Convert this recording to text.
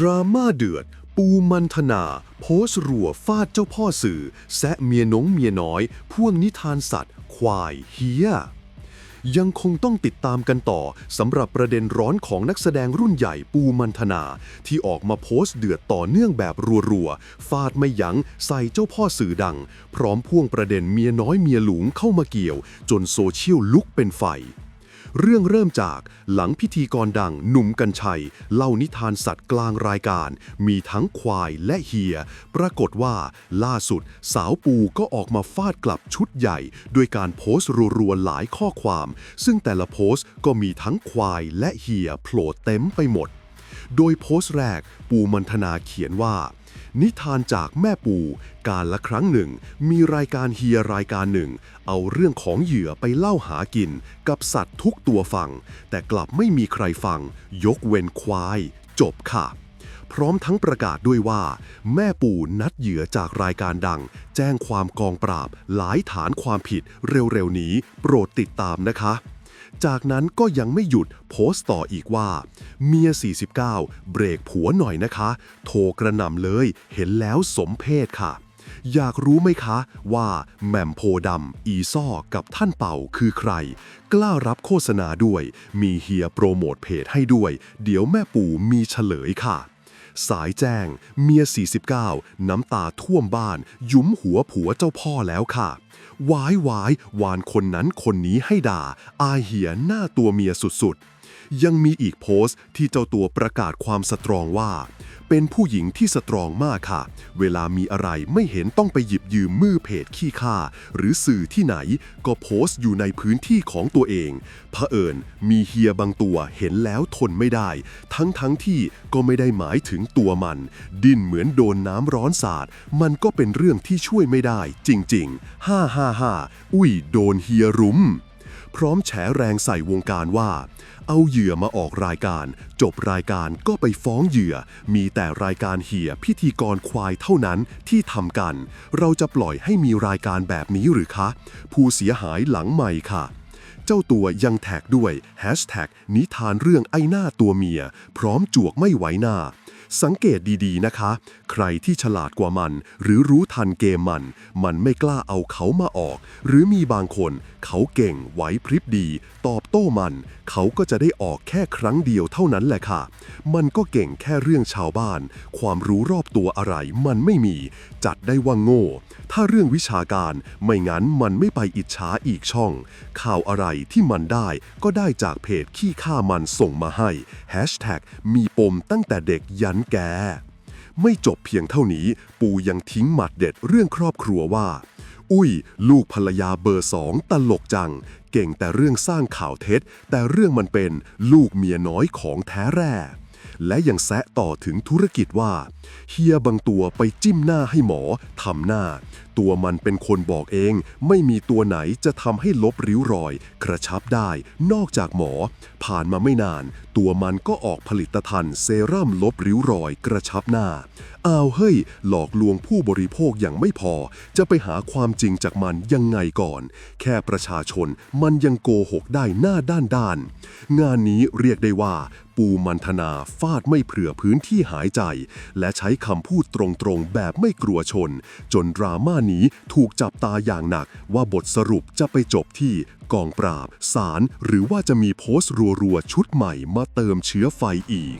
ราม่าเดือด ปูมันธนา โพสต์รัวฟาดเจ้าพ่อสื่อ แซะเมียน้องเมียน้อย พ่วงนิทานสัตว์ ควายเฮียยังคงต้องติดตามกันต่อสำหรับประเด็นร้อนของนักแสดงรุ่นใหญ่ปูมันธนา ที่ออกมาโพสต์เดือดต่อเนื่องแบบรัวๆ ฟาดไม่ยั้งใส่เจ้าพ่อสื่อดัง พร้อมพ่วงประเด็นเมียน้อยเมียหลวงเข้ามาเกี่ยว จนโซเชียลลุกเป็นไฟ เรื่องเริ่มจากหลังพิธีกรดังหนุ่มกัญชัย เล่านิทานสัตว์กลางรายการ มีทั้งควายและเฮีย ปรากฏว่าล่าสุด สาวปูก็ออกมาฟาดกลับชุดใหญ่ ด้วยการโพสต์รัวๆหลายข้อความ ซึ่งแต่ละโพสต์ก็มีทั้งควายและเฮียโผล่เต็มไปหมด โดยโพสต์แรกปูมันธนาเขียนว่า นิทานจากแม่ปู่ การละครั้งหนึ่ง มีรายการเฮียรายการหนึ่ง เอาเรื่องของเหยื่อไปเล่าหากิน กับสัตว์ทุกตัวฟัง แต่กลับไม่มีใครฟัง ยกเว้นควาย จบค่ะ พร้อมทั้งประกาศด้วยว่า แม่ปู่นัดเหยื่อจากรายการดัง แจ้งความกองปราบ หลายฐานความผิดเร็วๆนี้ โปรดติดตามนะคะ จากนั้นก็ยังไม่หยุดโพสต์ต่ออีกว่า เมีย 49 เบรกผัวหน่อยนะคะ โทรกระหน่ำเลย เห็นแล้วสมเพศค่ะ อยากรู้ไหมคะว่าแหม่มโพดำอีซ่อกับท่านเป่าคือใคร กล้ารับโฆษณาด้วย มีเฮียโปรโมทเพจให้ด้วย เดี๋ยวแม่ปู่มีเฉลยค่ะ สายแจ้ง เมีย 49 น้ำตาท่วมบ้าน ยุ้มหัวผัวเจ้าพ่อแล้วค่ะวายวายวานคนนั้นคนนี้ให้ด่า อาเหียหน้าตัวเมียสุดๆ ยังมีอีกโพสต์ที่เจ้าตัวประกาศความสตรองว่า เป็นผู้หญิงที่สตรองมากค่ะ เวลามีอะไรไม่เห็นต้องไปหยิบยืมมือเพจขี้ข้าหรือสื่อที่ไหนก็โพสต์อยู่ในพื้นที่ของตัวเองเผอิญมีเฮียบางตัวเห็นแล้วทนไม่ได้ ทั้งทั้งที่ก็ไม่ได้หมายถึงตัวมัน ดิ้นเหมือนโดนน้ำร้อนสาด มันก็เป็นเรื่องที่ช่วยไม่ได้ จริงๆ ฮ่าฮ่าฮ่าอุ้ยโดนเฮียรุม พร้อมแฉแรงใส่วงการว่า เอาเหยื่อมาออกรายการ จบรายการก็ไปฟ้องเหยื่อ มีแต่รายการเหี่ยพิธีกรควายเท่านั้นที่ทำกัน เราจะปล่อยให้มีรายการแบบนี้หรือคะ ผู้เสียหายหลังใหม่ค่ะเจ้าตัวยังแท็กด้วยแฮชแท็กนิทานเรื่องไอ้หน้าตัวเมีย พร้อมจวกไม่ไหวหน้า สังเกตดีๆนะคะ ใครที่ฉลาดกว่ามัน หรือรู้ทันเกมมัน มันไม่กล้าเอาเขามาออก หรือมีบางคนเขาเก่งไหวพริบดี ตอบโต้มัน เขาก็จะได้ออกแค่ครั้งเดียวเท่านั้นแหละค่ะ มันก็เก่งแค่เรื่องชาวบ้าน ความรู้รอบตัวอะไรมันไม่มี จัดได้ว่าโง่ ถ้าเรื่องวิชาการไม่งั้นมันไม่ไปอิจฉาอีกช่อง ข่าวอะไรที่มันได้ก็ได้จากเพจขี้ข้ามันส่งมาให้แฮชแท็กมีปมตั้งแต่เด็กยันแก ไม่จบเพียงเท่านี้ ปู่ยังทิ้งหมัดเด็ดเรื่องครอบครัวว่า อุ้ย ลูกภรรยาเบอร์สองตลกจัง เก่งแต่เรื่องสร้างข่าวเท็จ แต่เรื่องมันเป็นลูกเมียน้อยของแท้แร่และยังแซะต่อถึงธุรกิจว่า เฮียบางตัวไปจิ้มหน้าให้หมอทำหน้า ตัวมันเป็นคนบอกเอง ไม่มีตัวไหนจะทำให้ลบริ้วรอย กระชับได้ นอกจากหมอ ผ่านมาไม่นานตัวมันก็ออกผลิตภัณฑ์เซรั่มลบริ้วรอยกระชับหน้า อ้าวเฮ้ย หลอกลวงผู้บริโภคอย่างไม่พอ จะไปหาความจริงจากมันยังไงก่อน แค่ประชาชนมันยังโกหกได้หน้าด้านด้าน งานนี้เรียกได้ว่า ปูมันธนาฟาดไม่เผื่อพื้นที่หายใจ และใช้คำพูดตรงๆ แบบไม่กลัวชน จนดราม่านี้ถูกจับตาอย่างหนักว่าบทสรุปจะไปจบที่กองปราบศาลหรือว่าจะมีโพสต์รัวๆชุดใหม่มาเติมเชื้อไฟอีก